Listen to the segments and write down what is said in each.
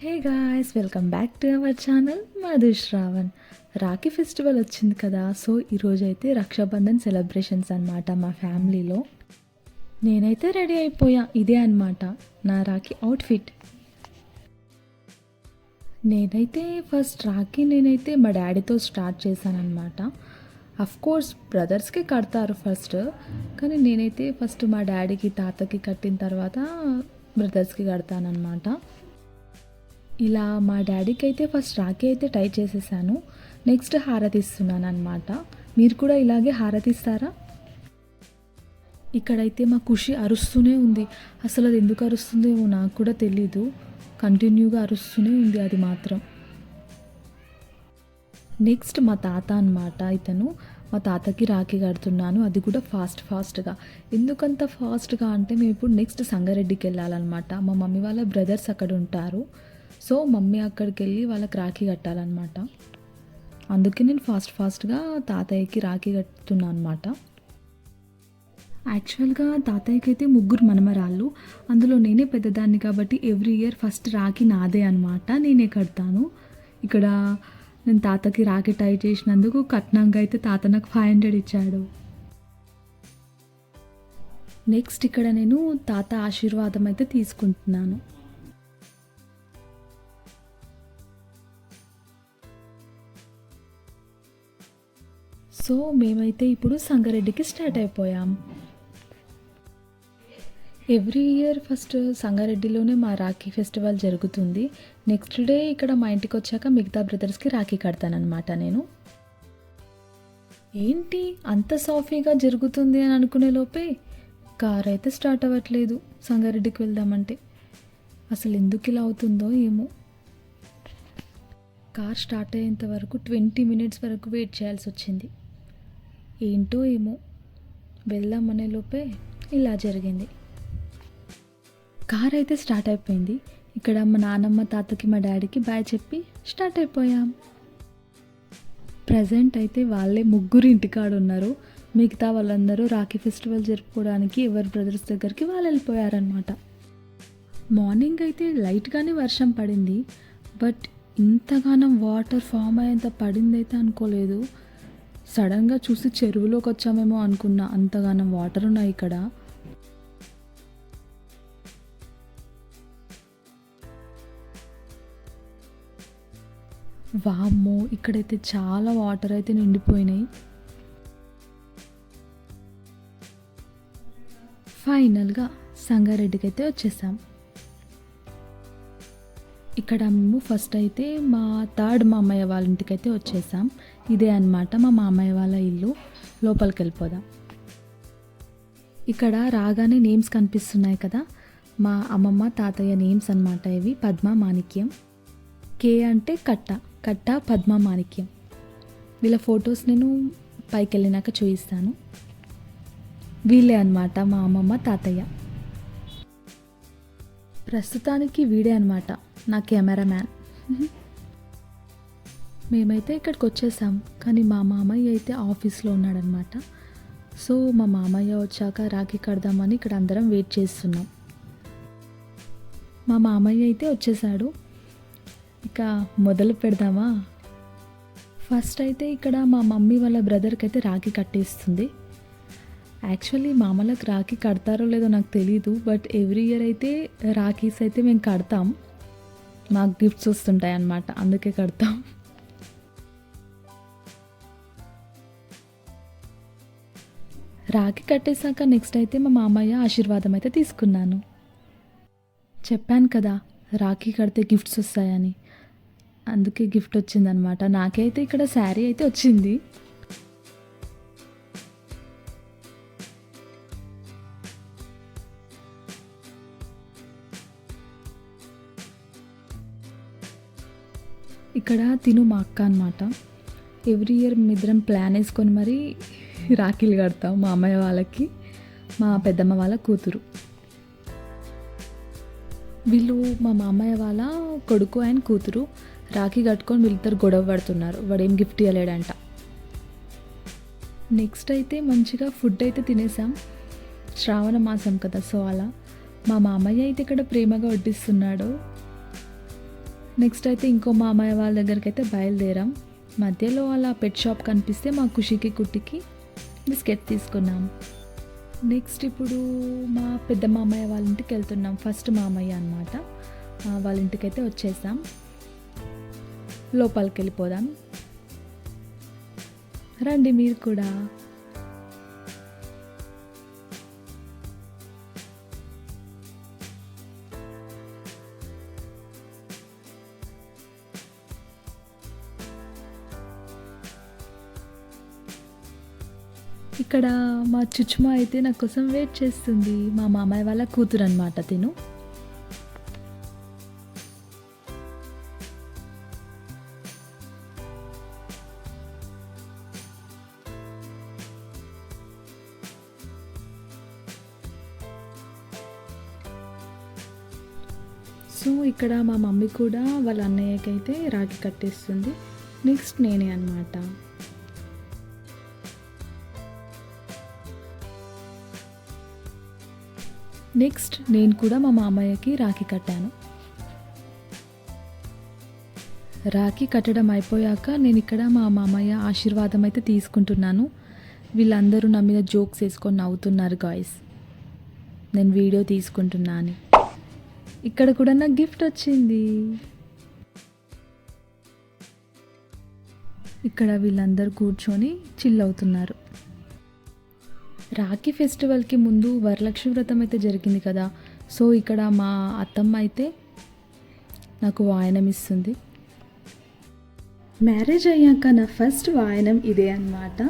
Hey guys welcome back to our channel Madhu Shravan Rakhi festival వచ్చింది కదా so ఈరోజు అయితే రక్షాబంధన్ సెలబ్రేషన్స్ అనమాట మా ఫ్యామిలీలో. నేనైతే రెడీ అయిపోయా ఇదే అన్నమాట నా రాఖీ అవుట్ఫిట్ నేనైతే ఫస్ట్ రాఖీ నేనైతే మా డాడీతో స్టార్ట్ చేశానమాట అఫ్ కోర్స్ బ్రదర్స్కి కడతారు ఫస్ట్ కానీ నేనైతే ఫస్ట్ మా డాడీకి తాతకి కట్టిన తర్వాత బ్రదర్స్కి కడతానమాట ఇలా మా డాడీకి అయితే ఫస్ట్ రాఖీ అయితే టై చేసేసాను. నెక్స్ట్ హారతి ఇస్తున్నాను అనమాట మీరు కూడా ఇలాగే హారతి ఇస్తారా ఇక్కడైతే మా ఖుషి అరుస్తూనే ఉంది. అసలు అది ఎందుకు అరుస్తుందేమో నాకు కూడా తెలీదు. కంటిన్యూగా అరుస్తూనే ఉంది అది మాత్రం. నెక్స్ట్ మా తాత అన్నమాట ఇతను. మా తాతకి రాఖీ కడుతున్నాను. అది కూడా ఫాస్ట్ ఫాస్ట్గా. ఎందుకంత ఫాస్ట్గా అంటే మేము ఇప్పుడు నెక్స్ట్ సంగారెడ్డికి వెళ్ళాలన్నమాట. మా మమ్మీ వాళ్ళ బ్రదర్స్ అక్కడ ఉంటారు. సో మమ్మీ అక్కడికి వెళ్ళి వాళ్ళకి రాఖీ కట్టాలన్నమాట. అందుకే నేను ఫాస్ట్ ఫాస్ట్గా తాతయ్యకి రాఖీ కట్టుతున్నాను అనమాట యాక్చువల్గా తాతయ్యకి అయితే ముగ్గురు మనమరాళ్ళు. అందులో నేనే పెద్దదాన్ని కాబట్టి ఎవ్రీ ఇయర్ ఫస్ట్ రాఖీ నాదే అనమాట నేనే కడతాను. ఇక్కడ నేను తాతకి రాఖీ టై చేసినందుకు కట్నంగా అయితే తాత నాకు ఫైవ్ హండ్రెడ్ ఇచ్చాడు. నెక్స్ట్ ఇక్కడ నేను తాత ఆశీర్వాదం అయితే తీసుకుంటున్నాను. సో మేమైతే ఇప్పుడు సంగారెడ్డికి స్టార్ట్ అయిపోయాం. ఎవ్రీ ఇయర్ ఫస్ట్ సంగారెడ్డిలోనే మా రాఖీ ఫెస్టివల్ జరుగుతుంది. నెక్స్ట్ డే ఇక్కడ మా ఇంటికి వచ్చాక మిగతా బ్రదర్స్కి రాఖీ కడతానమాట నేను. ఏంటి అంత సాఫీగా జరుగుతుంది అని అనుకునే లోపే కార్ అయితే స్టార్ట్ అవ్వట్లేదు సంగారెడ్డికి వెళ్దామంటే. అసలు ఎందుకు ఇలా అవుతుందో ఏమో. కార్ స్టార్ట్ అయ్యేంత వరకు ట్వంటీ మినిట్స్ వరకు వెయిట్ చేయాల్సి వచ్చింది. ఏంటో ఏమో. వెళ్దామనే లోపే ఇలా జరిగింది. కార్ అయితే స్టార్ట్ అయిపోయింది. ఇక్కడ మా నాన్నమ్మ తాతకి మా డాడీకి బాయ్ చెప్పి స్టార్ట్ అయిపోయాం. ప్రజెంట్ అయితే వాళ్ళే ముగ్గురు ఇంటికాడ ఉన్నారు. మిగతా వాళ్ళందరూ రాఖీ ఫెస్టివల్ జరుపుకోవడానికి ఎవరి బ్రదర్స్ దగ్గరికి వాళ్ళు వెళ్ళిపోయారనమాట మార్నింగ్ అయితే లైట్గానే వర్షం పడింది. బట్ ఇంతగానం వాటర్ ఫామ్ అయ్యేంత పడిందైతే అనుకోలేదు. సడన్గా చూసి చెరువులోకి వచ్చామేమో అనుకున్న అంతగానం వాటర్ ఉన్నాయి ఇక్కడ. వామ్మో ఇక్కడైతే చాలా వాటర్ అయితే నిండిపోయినాయి. ఫైనల్గా సంగారెడ్డికి అయితే వచ్చేసాం. ఇక్కడ మేము ఫస్ట్ అయితే మా థర్డ్ మామయ్య వాళ్ళ ఇంటికి అయితే వచ్చేసాం. ఇదే అన్నమాట మా మామయ్య వాళ్ళ ఇల్లు. లోపలికి వెళ్ళిపోదాం. ఇక్కడ రాగానే నేమ్స్ కనిపిస్తున్నాయి కదా. మా అమ్మమ్మ తాతయ్య నేమ్స్ అనమాట ఇవి. పద్మ మాణిక్యం. కే అంటే కట్ట. కట్ట పద్మ మాణిక్యం. వీళ్ళ ఫొటోస్ నేను పైకి వెళ్ళినాక చూపిస్తాను. వీళ్ళే అనమాట మా అమ్మమ్మ తాతయ్య. ప్రస్తుతానికి వీడే అనమాట నా కెమెరామ్యాన్. మేమైతే ఇక్కడికి వచ్చేసాం కానీ మా మామయ్య అయితే ఆఫీస్లో ఉన్నాడనమాట. సో మా మామయ్య వచ్చాక రాఖీ కడదామని ఇక్కడ అందరం వెయిట్ చేస్తున్నాం. మా మామయ్య అయితే వచ్చేసాడు. ఇక మొదలు పెడదామా? ఫస్ట్ అయితే ఇక్కడ మా మమ్మీ వాళ్ళ బ్రదర్కి అయితే రాఖీ కట్టేస్తుంది. యాక్చువల్లీ మామలకు రాఖీ కడతారో లేదో నాకు తెలీదు. బట్ ఎవ్రీ ఇయర్ అయితే రాఖీస్ అయితే మేము కడతాం. మాకు గిఫ్ట్స్ వస్తుంటాయి అన్నమాట అందుకే కడతాం. రాఖీ కట్టేశాక నెక్స్ట్ అయితే మా మామయ్య ఆశీర్వాదం అయితే తీసుకున్నాను. చెప్పాను కదా రాఖీ కడితే గిఫ్ట్స్ వస్తాయని. అందుకే గిఫ్ట్ వచ్చిందనమాట నాకైతే ఇక్కడ శారీ అయితే వచ్చింది. ఇక్కడ తిను మా అక్క అనమాట ఎవ్రీ ఇయర్ మిద్రం ప్లాన్ వేసుకొని మరీ రాఖీలు కడతాం మా అమ్మాయి వాళ్ళకి మా పెద్దమ్మ వాళ్ళ కూతురు. వీళ్ళు మా మామయ్య వాళ్ళ కొడుకు అండ్ కూతురు రాఖీ కట్టుకొని వీళ్ళిద్దరు గొడవ పడుతున్నారు. వాడు ఏం గిఫ్ట్ ఇవ్వలేడంట నెక్స్ట్ అయితే మంచిగా ఫుడ్ అయితే తినేసాం. శ్రావణ మాసం కదా సో అలా. మా మామయ్య అయితే ఇక్కడ ప్రేమగా వడ్డిస్తున్నాడు. నెక్స్ట్ అయితే ఇంకో మామయ్య వాళ్ళ దగ్గరికి అయితే బయలుదేరాం. మధ్యలో అలా పెట్ షాప్ కనిపిస్తే మా ఖుషికి కుట్టికి బిస్కెట్ తీసుకున్నాం. నెక్స్ట్ ఇప్పుడు మా పెద్ద మామయ్య వాళ్ళ ఇంటికి వెళ్తున్నాం. ఫస్ట్ మామయ్య అనమాట వాళ్ళ ఇంటికి అయితే వచ్చేసాం. లోపలికి వెళ్ళిపోదాం. రండి మీరు కూడా. ఇక్కడ మా చుచ్చుమా అయితే నా కోసం వెయిట్ చేస్తుంది. మా మామయ్య వాళ్ళ కూతురు అనమాట తిను సో ఇక్కడ మా మమ్మీ కూడా వాళ్ళ అన్నయ్యకైతే రాఖీ కట్టేస్తుంది. నెక్స్ట్ నేనే అనమాట నెక్స్ట్ నేను కూడా మా మామయ్యకి రాఖీ కట్టాను. రాఖీ కట్టడం అయిపోయాక నేను ఇక్కడ మా మామయ్య ఆశీర్వాదం అయితే తీసుకుంటున్నాను. వీళ్ళందరూ నా మీద జోక్స్ వేసుకొని నవ్వుతున్నారు గాయస్ నేను వీడియో తీసుకుంటున్నాను. ఇక్కడ కూడా నాకు గిఫ్ట్ వచ్చింది. ఇక్కడ వీళ్ళందరూ కూర్చొని చిల్ అవుతున్నారు. రాఖీ ఫెస్టివల్కి ముందు వరలక్ష్మి వ్రతం అయితే జరిగింది కదా. సో ఇక్కడ మా అత్తమ్మ అయితే నాకు వాయనం ఇస్తుంది. మ్యారేజ్ అయ్యాక నా ఫస్ట్ వాయనం ఇదే అన్నమాట.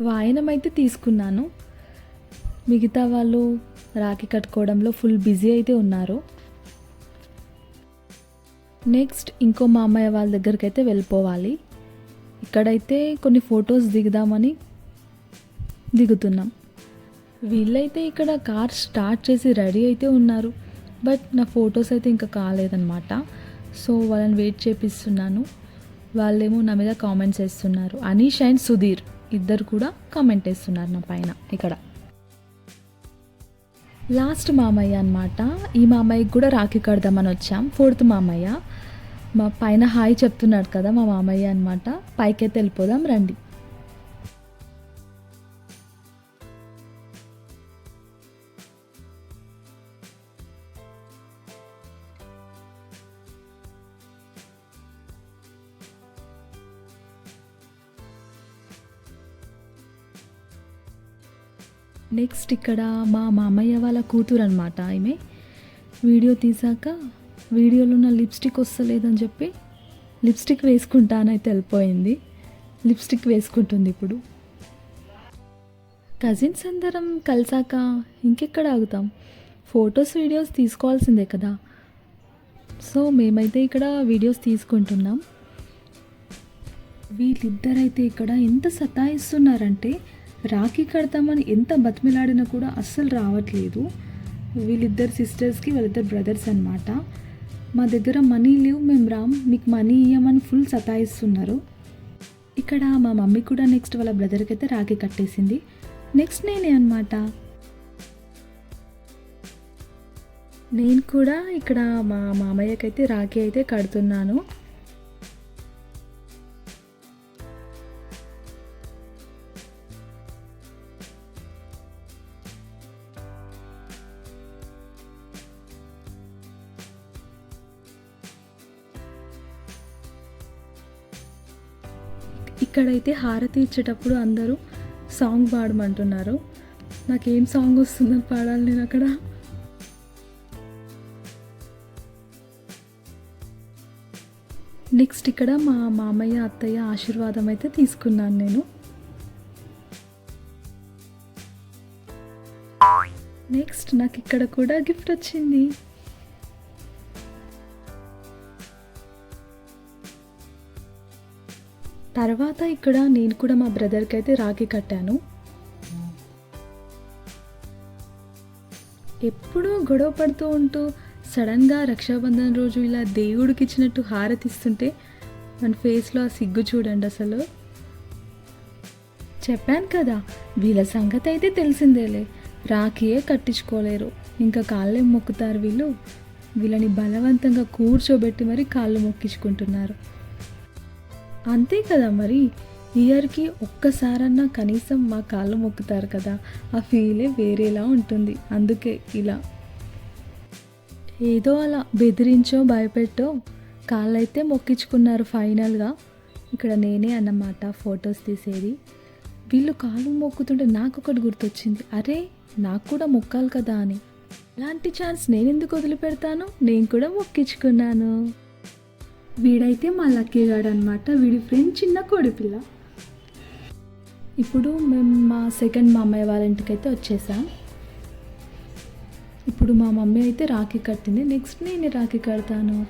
వాయనం అయితే తీసుకున్నాను. మిగతా వాళ్ళు రాఖీ కట్టుకోవడంలో ఫుల్ బిజీ అయితే ఉన్నారు. నెక్స్ట్ ఇంకో మా అమ్మాయి వాళ్ళ దగ్గరికి అయితే వెళ్ళిపోవాలి. ఇక్కడైతే కొన్ని ఫొటోస్ దిగుదామని దిగుతున్నాం. వీళ్ళైతే ఇక్కడ కార్ స్టార్ట్ చేసి రెడీ అయితే ఉన్నారు. బట్ నా ఫొటోస్ అయితే ఇంకా కాలేదన్నమాట. సో వాళ్ళని వెయిట్ చేపిస్తున్నాను. వాళ్ళేమో నా మీద కామెంట్స్ వేస్తున్నారు. అనీష్ అండ్ సుధీర్. ఇద్దరు కూడా కామెంట్ వేస్తున్నారు నా పైన ఇక్కడ. లాస్ట్ మామయ్య అనమాట ఈ మామయ్యకి కూడా రాఖీ కడదామని వచ్చాం. ఫోర్త్ మామయ్య. మా పైన హాయ్ చెప్తున్నాడు కదా మా మామయ్య అనమాట పైకైతే వెళ్ళిపోదాం రండి. నెక్స్ట్ ఇక్కడ మా మామయ్య వాళ్ళ కూతురు అనమాట ఆమె. వీడియో తీసాక వీడియోలో ఉన్న లిప్స్టిక్ వస్తలేదని చెప్పి లిప్స్టిక్ వేసుకుంటానైతే వెళ్ళిపోయింది. లిప్స్టిక్ వేసుకుంటుంది ఇప్పుడు. కజిన్స్ అందరం కలిసాక ఇంకెక్కడ ఆగుతాం? ఫొటోస్ వీడియోస్ తీసుకోవాల్సిందే కదా. సో మేమైతే ఇక్కడ వీడియోస్ తీసుకుంటున్నాం. వీళ్ళిద్దరైతే ఇక్కడ ఎంత సతాయిస్తున్నారంటే రాఖీ కడతామని ఎంత బతిమిలాడినా కూడా అస్సలు రావట్లేదు. వీళ్ళిద్దరు సిస్టర్స్కి వాళ్ళిద్దరు బ్రదర్స్ అనమాట మా దగ్గర మనీ లేవు మేము రామ్ మీకు మనీ ఇవ్వమని ఫుల్ సతాయిస్తున్నారు. ఇక్కడ మా మమ్మీ కూడా నెక్స్ట్ వాళ్ళ బ్రదర్కి అయితే రాఖీ కట్టేసింది. నెక్స్ట్ నేనే అనమాట నేను కూడా ఇక్కడ మా మామయ్యకైతే రాఖీ అయితే కడుతున్నాను. ఇక్కడైతే హారతి ఇచ్చేటప్పుడు అందరూ సాంగ్ పాడమంటున్నారు. నాకేం సాంగ్ వస్తుందని పాడాలి నేను అక్కడ. నెక్స్ట్ ఇక్కడ మా మామయ్య అత్తయ్య ఆశీర్వాదం అయితే తీసుకున్నాను నేను. నెక్స్ట్ నాకు ఇక్కడ కూడా గిఫ్ట్ వచ్చింది. తర్వాత ఇక్కడ నేను కూడా మా బ్రదర్కి అయితే రాఖీ కట్టాను. ఎప్పుడూ గొడవ పడుతూ ఉంటూ సడన్గా రక్షాబంధన్ రోజు ఇలా దేవుడికి ఇచ్చినట్టు హారతిస్తుంటే మన ఫేస్లో ఆ సిగ్గు చూడండి అసలు. చెప్పాను కదా వీళ్ళ సంగతి అయితే తెలిసిందేలే. రాఖీయే కట్టించుకోలేరు. ఇంకా కాళ్ళే మొక్కుతారు వీళ్ళు. వీళ్ళని బలవంతంగా కూర్చోబెట్టి మరి కాళ్ళు మొక్కించుకుంటున్నారు. అంతే కదా మరి. ఇయర్కి ఒక్కసారన్నా కనీసం మా కాళ్ళు మొక్కుతారు కదా. ఆ ఫీలే వేరేలా ఉంటుంది. అందుకే ఇలా. ఏదో అలా బెదిరించో భయపెట్టో కాళ్ళైతే మొక్కించుకున్నారు ఫైనల్గా. ఇక్కడ నేనే అన్నమాట ఫొటోస్ తీసేది. వీళ్ళు కాళ్ళు మొక్కుతుంటే నాకు ఒకటి గుర్తొచ్చింది. అరే నాకు కూడా మొక్కాలి కదా అని. అలాంటి ఛాన్స్ నేను ఎందుకు వదిలిపెడతాను? నేను కూడా మొక్కించుకున్నాను. వీడైతే మా లక్కీగాడు అనమాట వీడి ఫ్రెండ్ చిన్న కోడిపిల్ల ఇప్పుడు మేము మా సెకండ్ మా అమ్మాయి వాళ్ళ ఇంటికైతే వచ్చేసాం. ఇప్పుడు మా మమ్మీ అయితే రాఖీ కట్టింది. నెక్స్ట్ నేను రాఖీ కడతాను.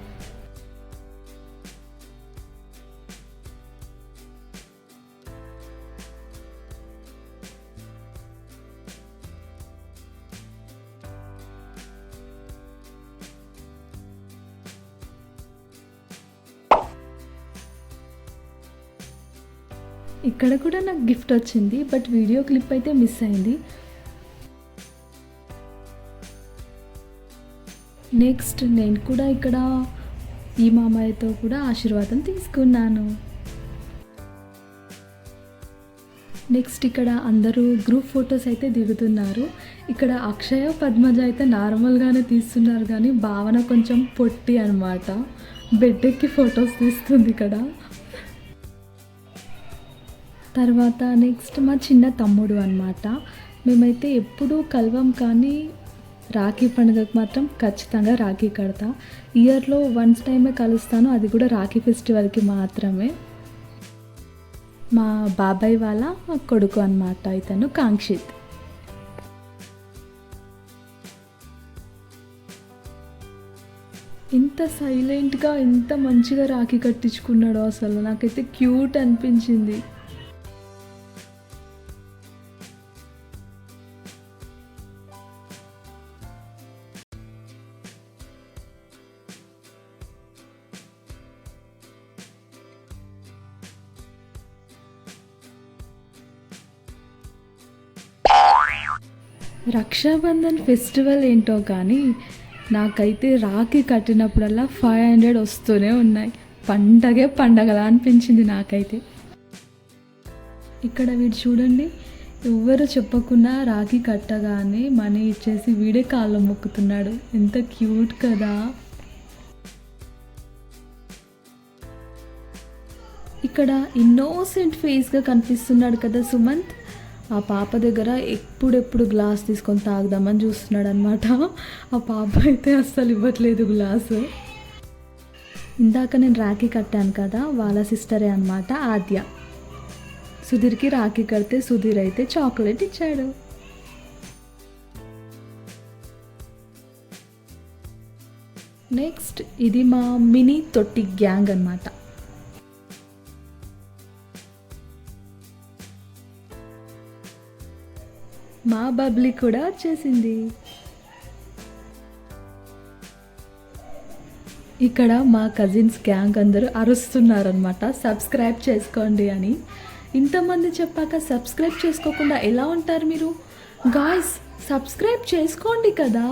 ఇక్కడ కూడా నాకు గిఫ్ట్ వచ్చింది బట్ వీడియో క్లిప్ అయితే మిస్ అయింది. నెక్స్ట్ నేను కూడా ఇక్కడ ఈ మామయ్యతో కూడా ఆశీర్వాదం తీసుకున్నాను. నెక్స్ట్ ఇక్కడ అందరూ గ్రూప్ ఫొటోస్ అయితే దిగుతున్నారు. ఇక్కడ అక్షయ పద్మజ అయితే నార్మల్గానే తీస్తున్నారు కానీ భావన కొంచెం పొట్టి అనమాట బెడ్ ఎక్కి ఫొటోస్ తీస్తుంది ఇక్కడ. తర్వాత నెక్స్ట్ మా చిన్న తమ్ముడు అనమాట మేమైతే ఎప్పుడూ కలవం కానీ రాఖీ పండుగకు మాత్రం ఖచ్చితంగా రాఖీ కడతా. ఇయర్లో వన్స్ టైమే కలుస్తాను అది కూడా రాఖీ ఫెస్టివల్కి మాత్రమే. మా బాబాయ్ వాళ్ళ కొడుకు అనమాట ఇతను కాంక్షిత్. ఇంత సైలెంట్గా ఇంత మంచిగా రాఖీ కట్టించుకున్నాడో అసలు. నాకైతే క్యూట్ అనిపించింది. రక్షాబంధన్ ఫెస్టివల్ ఏంటో కానీ నాకైతే రాఖీ కట్టినప్పుడల్లా ఫైవ్ హండ్రెడ్ వస్తూనే ఉన్నాయి. పండగే పండగలా అనిపించింది నాకైతే. ఇక్కడ వీడు చూడండి ఎవ్వరు చెప్పకుండా రాఖీ కట్టగానే మనీ ఇచ్చేసి వీడే కాళ్ళు మొక్కుతున్నాడు. ఎంత క్యూట్ కదా. ఇక్కడ ఇన్నోసెంట్ ఫేస్గా కనిపిస్తున్నాడు కదా సుమంత్. ఆ పాప దగ్గర ఎప్పుడెప్పుడు గ్లాస్ తీసుకొని తాగుదామని చూస్తున్నాడు అనమాట ఆ పాప అయితే అస్సలు ఇవ్వట్లేదు గ్లాసు. ఇందాక నేను రాఖీ కట్టాను కదా వాళ్ళ సిస్టరే అనమాట ఆద్య. సుధీర్కి రాఖీ కడితే సుధీర్ అయితే చాక్లెట్ ఇచ్చాడు. నెక్స్ట్ ఇది మా మినీ తొట్టి గ్యాంగ్ అనమాట మా బబ్లీ కూడా వచ్చేసింది. ఇక్కడ మా కజిన్స్ గ్యాంగ్ అందరూ అరుస్తున్నారనమాట సబ్స్క్రైబ్ చేసుకోండి అని. ఇంతమంది చెప్పాక సబ్స్క్రైబ్ చేసుకోకుండా ఎలా ఉంటారు మీరు? గాయస్ సబ్స్క్రైబ్ చేసుకోండి కదా.